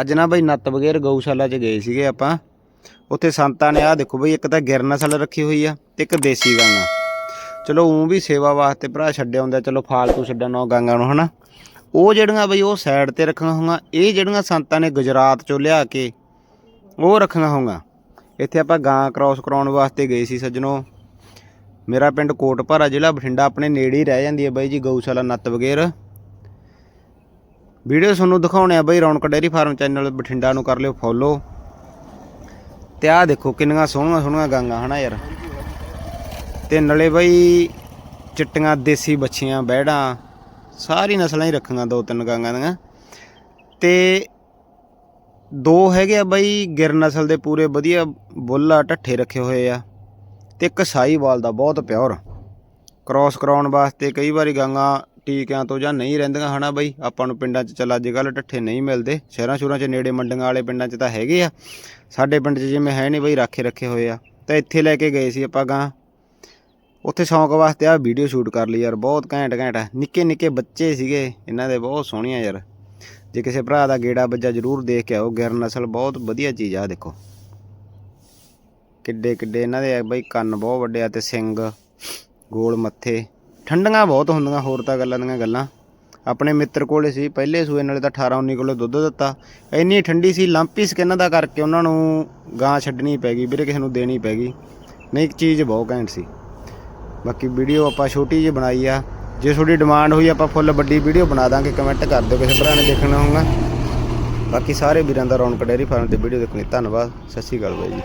ਅੱਜ ਨਾ ਬਈ ਨੱਤ ਬਗੈਰ ਗਊਸ਼ਾਲਾ 'ਚ ਗਏ ਸੀਗੇ ਆਪਾਂ। ਉੱਥੇ ਸੰਤਾਂ ਨੇ ਆਹ ਦੇਖੋ ਬਈ ਇੱਕ ਤਾਂ ਗਿਰ ਨਸਲ ਰੱਖੀ ਹੋਈ ਆ ਤੇ ਇੱਕ ਦੇਸੀ ਗਾਂ ਆ। ਚਲੋ ਉਹ ਵੀ ਸੇਵਾ ਵਾਸਤੇ ਭਰਾ ਛੱਡਿਆ ਹੁੰਦਾ, ਚਲੋ ਫਾਲਤੂ ਛੱਡਣ ਨੌ ਗਾਂਗਾ ਨੂੰ, ਹਨਾ? ਉਹ ਜਿਹੜੀਆਂ ਬਈ ਉਹ ਸਾਈਡ ਤੇ ਰੱਖੀਆਂ ਹੋਈਆਂ, ਇਹ ਜਿਹੜੀਆਂ ਸੰਤਾਂ ਨੇ ਗੁਜਰਾਤ ਚੋਂ ਲਿਆ ਕੇ ਉਹ ਰੱਖੀਆਂ ਹੋਈਆਂ। ਇੱਥੇ ਆਪਾਂ ਗਾਂ ਕ੍ਰਾਸ ਕਰਾਉਣ ਵਾਸਤੇ ਗਏ ਸੀ ਸੱਜਣੋ। ਮੇਰਾ ਪਿੰਡ ਕੋਟਪਾਰਾ ਜ਼ਿਲ੍ਹਾ ਬਠਿੰਡਾ, ਆਪਣੇ ਨੇੜੇ ਹੀ ਰਹਿ ਜਾਂਦੀ ਹੈ ਬਾਈ ਜੀ ਗਊਸ਼ਾਲਾ ਨੱਤ ਵਗੇਰ ਵੀਡੀਓ ਤੁਹਾਨੂੰ ਦਿਖਾਉਣੇ ਆ ਬਈ ਰੌਣਕ ਡੇਅਰੀ ਫਾਰਮ ਚੈਨਲ ਬਠਿੰਡਾ ਨੂੰ ਕਰ ਲਿਓ ਫੋਲੋ। ਤੇ ਆਹ ਦੇਖੋ ਕਿੰਨੀਆਂ ਸੋਹਣੀਆਂ ਸੋਹਣੀਆਂ ਗਾਂਗਾ, ਹਨਾ ਯਾਰ? ਤੇ ਨਲੇ ਬਾਈ ਚਿੱਟੀਆਂ ਦੇਸੀ ਬੱਛੀਆਂ, ਬਹਿੜਾਂ, ਸਾਰੀ ਨਸਲਾਂ ਹੀ ਰੱਖੀਆਂ ਦੋ ਤਿੰਨ ਗਾਂਗਾਂ ਦੀਆਂ। ਤੇ ਦੋ ਹੈਗੇ ਆ ਬਾਈ ਗਿਰ ਨਸਲ ਦੇ ਪੂਰੇ ਵਧੀਆ ਬੁੱਲ ਆ, ਢੱਠੇ ਰੱਖੇ ਹੋਏ ਆ। ਤੇ ਇੱਕ ਸਾਈਵਾਲ ਦਾ ਬਹੁਤ ਪਿਓਰ। ਕ੍ਰਾਸ ਕਰਾਉਣ ਵਾਸਤੇ ਕਈ ਵਾਰੀ ਗਾਂਗਾਂ ਟੀਕਿਆਂ ਤੋਂ ਜਾਂ ਨਹੀਂ ਰਹਿੰਦੀਆਂ ਹਨਾ ਬਈ? ਆਪਾਂ ਨੂੰ ਪਿੰਡਾਂ 'ਚ ਚੱਲ ਅੱਜ ਕੱਲ੍ਹ ਢੱਠੇ ਨਹੀਂ ਮਿਲਦੇ। ਸ਼ਹਿਰਾਂ ਸ਼ੁਰਾਂ 'ਚ ਨੇੜੇ ਮੰਡੀਆਂ ਵਾਲੇ ਪਿੰਡਾਂ 'ਚ ਤਾਂ ਹੈਗੇ ਆ। ਸਾਡੇ ਪਿੰਡ 'ਚ ਜਿਵੇਂ ਹੈ ਨਹੀਂ ਬਈ ਰਾਖੇ ਰੱਖੇ ਹੋਏ ਆ। ਤਾਂ ਇੱਥੇ ਲੈ ਕੇ ਗਏ ਸੀ ਆਪਾਂ ਗਾਂ। ਉੱਥੇ ਸ਼ੌਂਕ ਵਾਸਤੇ ਆ ਵੀਡੀਓ ਸ਼ੂਟ ਕਰ ਲਈ ਯਾਰ, ਬਹੁਤ ਘੈਂਟ ਘੈਂਟ ਨਿੱਕੇ ਨਿੱਕੇ ਬੱਚੇ ਸੀਗੇ, ਇਹਨਾਂ ਦੇ ਬਹੁਤ ਸੋਹਣੀਆਂ ਯਾਰ। ਜੇ ਕਿਸੇ ਭਰਾ ਦਾ ਗੇੜਾ ਵੱਜਾ ਜ਼ਰੂਰ ਦੇਖ ਕੇ ਆਓ ਗਿਰ ਨਸਲ ਬਹੁਤ ਵਧੀਆ ਚੀਜ਼ ਆ ਦੇਖੋ। ਕਿੱਡੇ ਕਿੱਡੇ ਇਹਨਾਂ ਦੇ ਬਈ ਕੰਨ ਬਹੁਤ ਵੱਡੇ ਆ ਤੇ ਸਿੰਘ, ਗੋਲ ਮੱਥੇ। ਠੰਡੀਆਂ ਬਹੁਤ ਹੁੰਦੀਆਂ ਹੋਰ ਤਾਂ ਗੱਲਾਂ ਦੀਆਂ ਗੱਲਾਂ। ਆਪਣੇ ਮਿੱਤਰ ਕੋਲੇ ਸੀ, ਪਹਿਲੇ ਸੂਏ ਨਾਲੇ ਤਾਂ 18 19 ਕਿਲੋ ਦੁੱਧ ਦਿੱਤਾ। ਇੰਨੀ ਠੰਡੀ ਸੀ ਲੰਪੀ ਸਕਿਨ ਦਾ ਕਰਕੇ ਉਹਨਾਂ ਨੂੰ ਗਾਂ ਛੱਡਣੀ ਪੈ ਗਈ, ਵੀਰੇ ਕਿਸੇ ਨੂੰ ਦੇਣੀ ਪੈ ਗਈ। ਨਹੀਂ ਚੀਜ਼ ਬਹੁਤ ਘੈਂਟ ਸੀ। ਬਾਕੀ ਵੀਡੀਓ ਆਪਾਂ ਛੋਟੀ ਜਿਹੀ ਬਣਾਈ ਆ। ਜੇ ਤੁਹਾਡੀ ਡਿਮਾਂਡ ਹੋਈ, ਆਪਾਂ ਫੁੱਲ ਵੱਡੀ ਵੀਡੀਓ ਬਣਾ ਦਾਂਗੇ, ਕਮੈਂਟ ਕਰ ਦਿਓ ਕਿਸੇ ਭਰਾ ਨੇ ਦੇਖਣਾ ਹੋਊਗਾ। ਬਾਕੀ ਸਾਰੇ ਵੀਰਾਂ ਦਾ ਰੌਣਕ ਡੇਅਰੀ ਫਾਰਮ ਤੇ ਵੀਡੀਓ ਦੇਖਣੀ ਧੰਨਵਾਦ, ਸਤਿ ਸ਼੍ਰੀ ਅਕਾਲ ਬਾਈ ਜੀ।